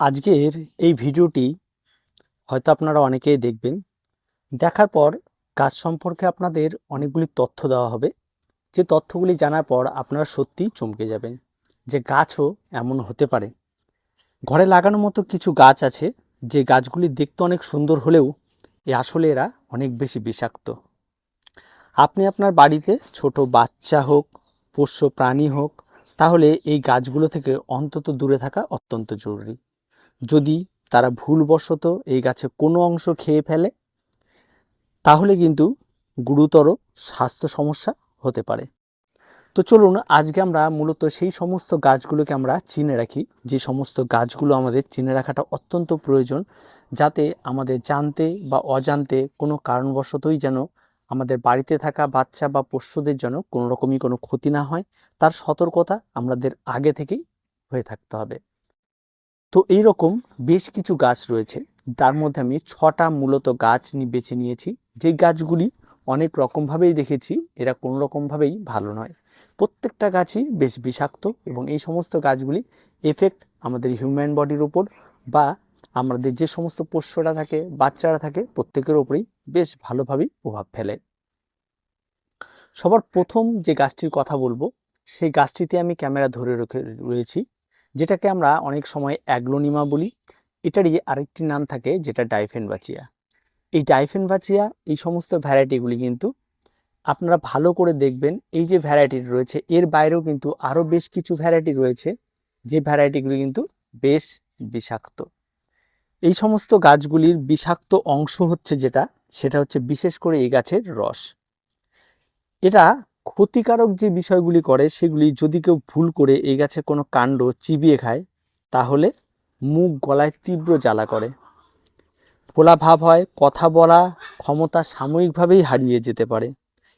আজকের এই ভিডিওটি হয়তো আপনারা অনেকেই দেখবেন। দেখার পর গাছ সম্পর্কে আপনাদের অনেকগুলি তথ্য দেওয়া হবে। যে তথ্যগুলি জানার পর আপনারা সত্যিই চমকে যাবেন যে গাছও এমন হতে পারে। ঘরে লাগানোর মতো কিছু গাছ আছে, যে গাছগুলি দেখতে অনেক সুন্দর হলেও এ আসলে এরা অনেক বেশি বিষাক্ত। আপনি আপনার বাড়িতে ছোট বাচ্চা হোক, পোষ্য প্রাণী হোক, তাহলে এই গাছগুলো থেকে অন্তত দূরে থাকা অত্যন্ত জরুরি। যদি তারা ভুলবশত এই গাছে কোনো অংশ খেয়ে ফেলে, তাহলে কিন্তু গুরুতর স্বাস্থ্য সমস্যা হতে পারে। তো চলুন, আজকে আমরা মূলত সেই সমস্ত গাছগুলোকে আমরা চিনে রাখি। যে সমস্ত গাছগুলো আমাদের চিনে রাখাটা অত্যন্ত প্রয়োজন, যাতে আমাদের জানতে বা অজান্তে কোনো কারণবশতই যেন আমাদের বাড়িতে থাকা বাচ্চা বা পোষ্যদের যেন কোনো রকমই কোনো ক্ষতি না হয়, তার সতর্কতা আমাদের আগে থেকেই হয়ে থাকতে হবে। তো এই রকম বেশ কিছু গাছ রয়েছে। তার মধ্যে আমি ছটা মূলত গাছ বেছে নিয়েছি। যে গাছগুলি অনেক রকমভাবেই দেখেছি, এরা কোনো রকমভাবেই ভালো নয়। প্রত্যেকটা গাছই বেশ বিষাক্ত এবং এই সমস্ত গাছগুলি এফেক্ট আমাদের হিউম্যান বডির উপর বা আমাদের যে সমস্ত পোষ্যরা থাকে, বাচ্চারা থাকে, প্রত্যেকের ওপরেই বেশ ভালোভাবেই প্রভাব ফেলে। সবার প্রথম যে গাছটির কথা বলব, সেই গাছটিতে আমি ক্যামেরা ধরে রেখে, রয়েছি। যেটাকে আমরা অনেক সময় অ্যাগ্লোনিমা বলি। এটারই আরেকটি নাম থাকে যেটা ডাইফেন ডাইফেনবাচিয়া। এই ডাইফেন ডাইফেনবাচিয়া, এই সমস্ত ভ্যারাইটিগুলি কিন্তু আপনারা ভালো করে দেখবেন। এই যে ভ্যারাইটি রয়েছে, এর বাইরেও কিন্তু আরও বেশ কিছু ভ্যারাইটি রয়েছে, যে ভ্যারাইটিগুলি কিন্তু বেশ বিষাক্ত। এই সমস্ত গাছগুলির বিষাক্ত অংশ হচ্ছে যেটা, সেটা হচ্ছে বিশেষ করে এই গাছের রস। এটা ক্ষতিকারক যে বিষয়গুলি করে, সেগুলি যদি কেউ ভুল করে, এই গাছে কোনো কাণ্ড চিবিয়ে খায়, তাহলে মুখ গলায় তীব্র জ্বালা করে। ফোলা ভাব হয়, কথা বলা, ক্ষমতা সাময়িকভাবেই হারিয়ে যেতে পারে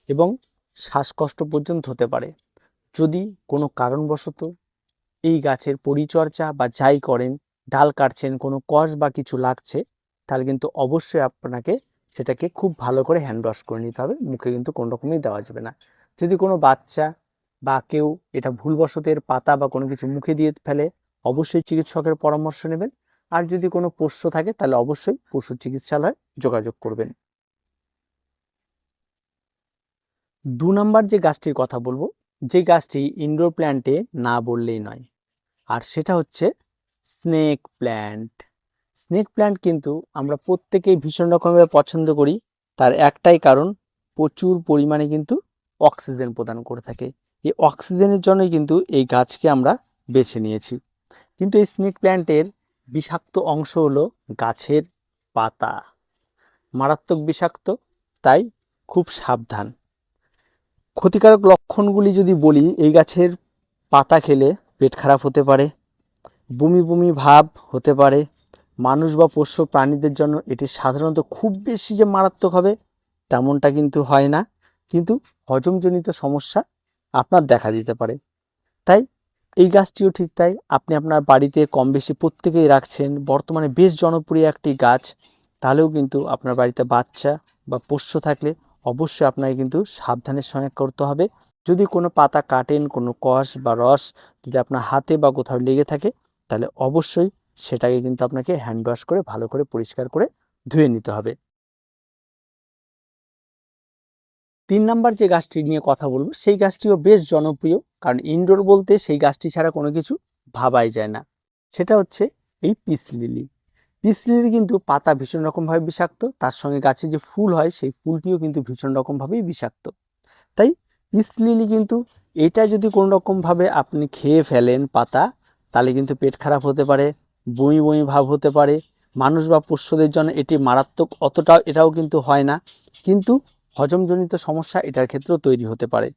এবং শ্বাসকষ্ট পর্যন্ত হতে পারে। যদি কোনো কারণবশত এই গাছের পরিচর্যা বা যাই করেন, ডাল কাটছেন, কোনো কষ বা কিছু লাগছে, তাহলে কিন্তু অবশ্যই আপনাকে সেটাকে খুব ভালো করে হ্যান্ড ওয়াশ করে নিতে হবে। মুখে কিন্তু কোনো রকমই দেওয়া যাবে না। যদি কোনো বাচ্চা বা কেউ এটা ভুলবশত এর পাতা বা কোনো কিছু মুখে দিয়ে ফেলে, অবশ্যই চিকিৎসকের পরামর্শ নেবেন। আর যদি কোনো পোষ্য থাকে, তাহলে অবশ্যই পশু চিকিৎসালয়ে যোগাযোগ করবেন। দু নম্বর যে গাছটির কথা বলব, যে গাছটি ইনডোর প্ল্যান্টে না বললেই নয়। আর সেটা হচ্ছে স্নেক প্ল্যান্ট স্নেক প্ল্যান্ট কিন্তু আমরা প্রত্যেকেই ভীষণ রকমভাবে পছন্দ করি। তার একটাই কারণ, প্রচুর পরিমাণে কিন্তু অক্সিজেন প্রদান করে থাকে। এই অক্সিজেনের জন্যই কিন্তু এই গাছকে আমরা বেছে নিয়েছি। কিন্তু এই স্নেক প্ল্যান্টের বিষাক্ত অংশ হলো গাছের পাতা। মারাত্মক বিষাক্ত, তাই খুব সাবধান। ক্ষতিকারক লক্ষণগুলি যদি বলি, এই গাছের পাতা খেলে পেট খারাপ হতে পারে, বমি বমি ভাব হতে পারে, মানুষ বা পোষ্য প্রাণীদের জন্য এটি সাধারণত খুব বেশি যে মারাত্মক হবে, তেমনটা কিন্তু হয় না। কিন্তু হজমজনিত সমস্যা আপনার দেখা দিতে পারে। তাই এই গাছটিও ঠিক তাই আপনি আপনার বাড়িতে কম বেশি প্রত্যেকেই রাখছেন। বর্তমানে বেশ জনপ্রিয় একটি গাছ, তাহলেও কিন্তু আপনার বাড়িতে বাচ্চা বা পোষ্য থাকলে অবশ্যই আপনাকে কিন্তু সাবধানের সঙ্গে করতে হবে। যদি কোনো পাতা কাটেন, কোনো কষ বা রস যদি আপনার হাতে বা কোথাও লেগে থাকে, তাহলে অবশ্যই সেটাকে কিন্তু আপনাকে হ্যান্ড ওয়াশ করে ভালো করে পরিষ্কার করে ধুয়ে নিতে হবে। তিন নাম্বার যে গাছটি নিয়ে কথা বলব, সেই গাছটিও বেশ জনপ্রিয়। কারণ ইনডোর বলতে সেই গাছটি ছাড়া কোনো কিছু ভাবাই যায় না। সেটা হচ্ছে এই পিস লিলি। পিস কিন্তু পাতা ভীষণ রকমভাবে বিষাক্ত, তার সঙ্গে গাছে যে ফুল হয়, সেই ফুলটিও কিন্তু ভীষণ রকমভাবেই বিষাক্ত। তাই পিস লিলি কিন্তু এটা যদি কোনো রকমভাবে আপনি খেয়ে ফেলেন পাতা, তাহলে কিন্তু পেট খারাপ হতে পারে, বমি বমি ভাব হতে পারে, মানুষ বা পোষ্যদের জন্য এটি মারাত্মক, অতটাও এটাও কিন্তু হয় না। কিন্তু হজমজনিত সমস্যা এটার ক্ষেত্রেও তৈরি হতে পারে।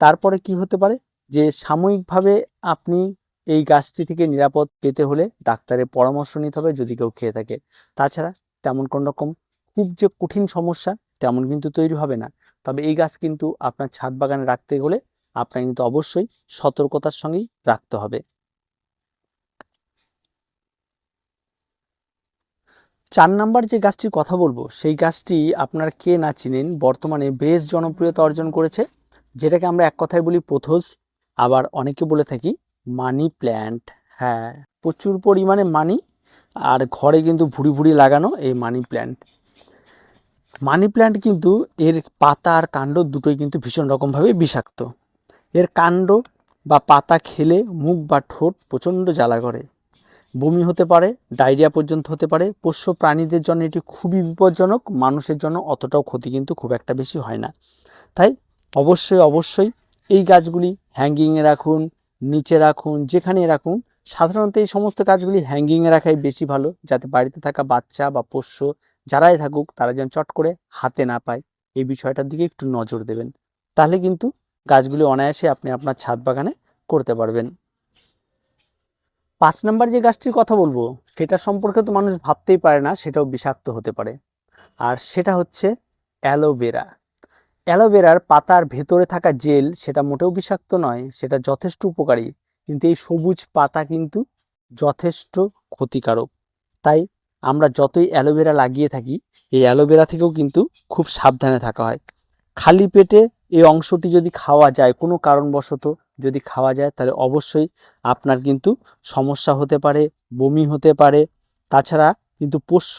তারপরে কি হতে পারে? যে সাময়িকভাবে আপনি এই গাছটি থেকে নিরাপদ পেতে হলে ডাক্তারের পরামর্শ নিতে হবে যদি কেউ খেয়ে থাকে। তাছাড়া তেমন কোনো রকম খুব যে কঠিন সমস্যা তেমন কিন্তু তৈরি হবে না। তবে এই গাছ কিন্তু আপনার ছাদ বাগানে রাখতে হলে আপনার কিন্তু অবশ্যই সতর্কতার সঙ্গেই রাখতে হবে। চার নাম্বার যে গাছটির কথা বলব, সেই গাছটি আপনার কে না চিনেন, বর্তমানে বেশ জনপ্রিয়তা অর্জন করেছে। যেটাকে আমরা এক কথায় বলি পোথোস, আবার অনেকে বলে থাকি মানি প্ল্যান্ট। হ্যাঁ প্রচুর পরিমাণে মানি, আর ঘরে কিন্তু ভুড়ি ভুড়ি লাগানো এই মানি প্ল্যান্ট। মানি প্ল্যান্ট কিন্তু এর পাতা আর কাণ্ড দুটোই কিন্তু ভীষণ রকমভাবে বিষাক্ত। এর কাণ্ড বা পাতা খেলে মুখ বা ঠোঁট প্রচণ্ড জ্বালা করে। বমি হতে পারে, ডায়রিয়া পর্যন্ত হতে পারে। পোষ্য প্রাণীদের জন্য এটি খুবই বিপজ্জনক, মানুষের জন্য অতটাও ক্ষতি কিন্তু খুব একটা বেশি হয় না। তাই অবশ্যই অবশ্যই এই গাছগুলি হ্যাঙ্গিংয়ে রাখুন, নিচে রাখুন, যেখানে রাখুন, সাধারণত এই সমস্ত গাছগুলি হ্যাঙ্গিংয়ে রাখাই বেশি ভালো, যাতে বাড়িতে থাকা বাচ্চা বা পোষ্য যারাই থাকুক, তারা যেন চট করে হাতে না পায়। এই বিষয়টার দিকে একটু নজর দেবেন। তাহলে কিন্তু গাছগুলি অনায়াসে আপনি আপনার ছাদ বাগানে করতে পারবেন। পাঁচ নাম্বার যে গাছটির কথা বলব, সেটা সম্পর্কে তো মানুষ ভাবতেই পারে না, সেটাও বিষাক্ত হতে পারে। আর সেটা হচ্ছে অ্যালোভেরা। অ্যালোভেরার পাতার ভেতরে থাকা জেল সেটা মোটেও বিষাক্ত নয়, সেটা যথেষ্ট উপকারী। কিন্তু এই সবুজ পাতা কিন্তু যথেষ্ট ক্ষতিকারক। তাই আমরা যতই অ্যালোভেরা লাগিয়ে থাকি, এই অ্যালোভেরা থেকেও কিন্তু খুব সাবধানে থাকা হয়। খালি পেটে এই অংশটি যদি খাওয়া যায়, কোনো কারণবশত যদি খাওয়া যায়, তাহলে অবশ্যই আপনার কিন্তু সমস্যা হতে পারে, বমি হতে পারে। তাছাড়া কিন্তু পোষ্য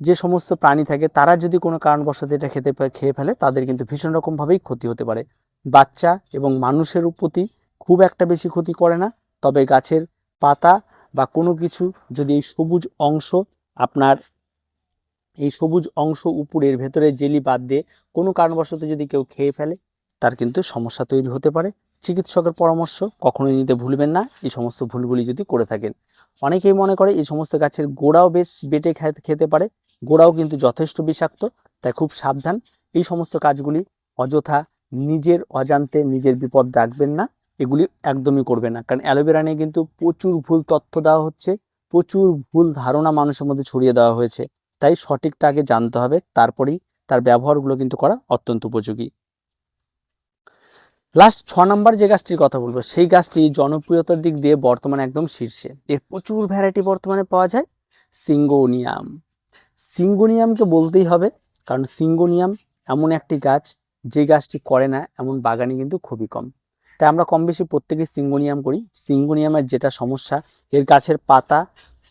যে সমস্ত প্রাণী থাকে, তারা যদি কোনো কারণবশত এটা খেতে খেয়ে ফেলে, তাদের কিন্তু ভীষণ রকমভাবেই ক্ষতি হতে পারে। বাচ্চা এবং মানুষের প্রতি খুব একটা বেশি ক্ষতি করে না, তবে গাছের পাতা বা কোনো কিছু যদি এই সবুজ অংশ আপনার এই সবুজ অংশ উপরের ভেতরে জেলি বাদ দিয়ে কোনো কারণবশত যদি কেউ খেয়ে ফেলে, তার কিন্তু সমস্যা তৈরি হতে পারে। চিকিৎসকের পরামর্শ কখনোই নিতে ভুলবেন না। এই সমস্ত ভুলগুলি যদি করে থাকেন। অনেকেই মনে করে এই সমস্ত গাছের গোড়াও বেশ বেটে খেতে পারে। গোড়াও কিন্তু যথেষ্ট বিষাক্ত, তাই খুব সাবধান। এই সমস্ত কাজগুলি অযথা নিজের অজান্তে নিজের বিপদ রাখবেন না। এগুলি একদমই করবে না। কারণ অ্যালোভেরা নিয়ে কিন্তু প্রচুর ভুল তথ্য দেওয়া হচ্ছে। প্রচুর ভুল ধারণা মানুষের মধ্যে ছড়িয়ে দেওয়া হয়েছে। তাই সঠিকটা আগে জানতে হবে, তারপরেই তার ব্যবহারগুলো কিন্তু করা অত্যন্ত উপযোগী। লাস্ট ছ নম্বর যে গাছটির কথা বলব, সেই গাছটি জনপ্রিয়তার দিক দিয়ে বর্তমানে একদম শীর্ষে। এর প্রচুর ভ্যারাইটি বর্তমানে পাওয়া যায়, সিঙ্গোনিয়াম। সিঙ্গোনিয়ামকে বলতেই হবে, কারণ সিঙ্গোনিয়াম এমন একটি গাছ, যে গাছটি করে না, এমন বাগানে কিন্তু খুবই কম। তাই আমরা কম বেশি প্রত্যেকেই সিঙ্গোনিয়াম করি। সিঙ্গোনিয়ামের যেটা সমস্যা, এর গাছের পাতা,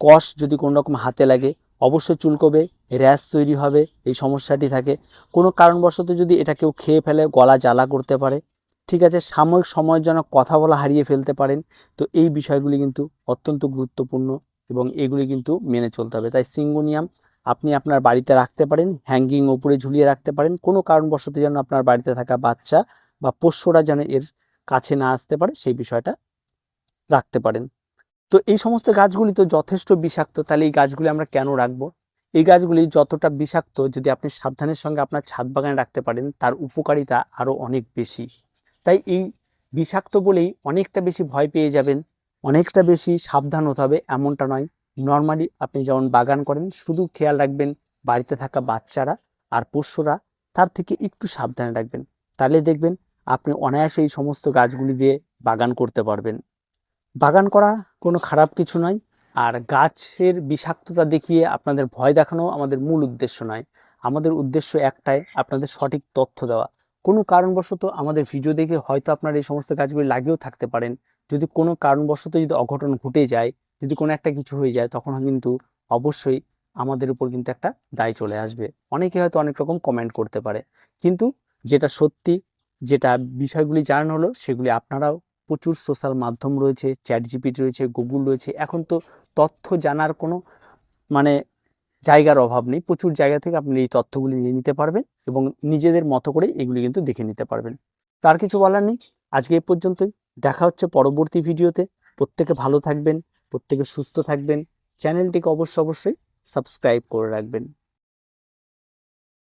কষ যদি কোনো রকম হাতে লাগে অবশ্যই চুলকবে, র্যাশ তৈরি হবে, এই সমস্যাটি থাকে। কোনো কারণবশত যদি এটা কেউ খেয়ে ফেলে, গলা জ্বালা করতে পারে, ঠিক আছে, সাময়িক সময়ের জন্য কথা বলা হারিয়ে ফেলতে পারেন, তো এই বিষয়গুলি কিন্তু অত্যন্ত গুরুত্বপূর্ণ এবং এগুলি কিন্তু মেনে চলতে হবে। তাই সিঙ্গোনিয়াম আপনি আপনার বাড়িতে রাখতে পারেন, হ্যাঙ্গিং ওপরে ঝুলিয়ে রাখতে পারেন, কোনো কারণবশত যেন আপনার বাড়িতে থাকা বাচ্চা বা পোষ্যরা যেন এর কাছে না আসতে পারে, সেই বিষয়টা রাখতে পারেন। তো এই সমস্ত গাছগুলি তো যথেষ্ট বিষাক্ত, তাহলে এই গাছগুলি আমরা কেন রাখব? এই গাছগুলি যতটা বিষাক্ত, যদি আপনি সাবধানের সঙ্গে আপনার ছাদ বাগানে রাখতে পারেন, তার উপকারিতা আরও অনেক বেশি। তাই এই বিষাক্ত বলেই অনেকটা বেশি ভয় পেয়ে যাবেন, অনেকটা বেশি সাবধান হতে হবে, এমনটা নয়। নর্মালি আপনি যেমন বাগান করেন, শুধু খেয়াল রাখবেন বাড়িতে থাকা বাচ্চারা আর পোষ্যরা, তার থেকে একটু সাবধানে রাখবেন। তাহলে দেখবেন আপনি অনায়াসে এই সমস্ত গাছগুলি দিয়ে বাগান করতে পারবেন। বাগান করা কোনো খারাপ কিছু নয়। আর গাছের বিষাক্ততা দেখিয়ে আপনাদের ভয় দেখানো আমাদের মূল উদ্দেশ্য নয়। আমাদের উদ্দেশ্য একটাই, আপনাদের সঠিক তথ্য দেওয়া। কোনো কারণবশত আমাদের ভিডিও দেখে হয়তো আপনারা এই সমস্ত গাছগুলি লাগিয়েও থাকতে পারেন। যদি কোনো কারণবশত যদি অঘটন ঘটে যায়, যদি কোনো একটা কিছু হয়ে যায়, তখন কিন্তু অবশ্যই আমাদের উপর কিন্তু একটা দায় চলে আসবে। অনেকে হয়তো অনেক রকম কমেন্ট করতে পারে। কিন্তু যেটা সত্যি, যেটা বিষয়গুলি জানানো হলো, সেগুলি আপনারাও প্রচুর সোশ্যাল মাধ্যম রয়েছে চ্যাট জিপিটি রয়েছে, গুগল রয়েছে। এখন তো তথ্য জানার কোনো মানে জায়গার অভাব নেই। প্রচুর জায়গা থেকে আপনি এই তথ্যগুলি নিয়ে নিতে পারবেন এবং নিজেদের মতো করে এগুলি কিন্তু দেখে নিতে পারবেন। তার কিছু বলার নেই। আজকে এ পর্যন্তই। দেখা হচ্ছে পরবর্তী ভিডিওতে। প্রত্যেকে ভালো থাকবেন, প্রত্যেকে সুস্থ থাকবেন। চ্যানেলটিকে অবশ্যই অবশ্যই সাবস্ক্রাইব করে রাখবেন।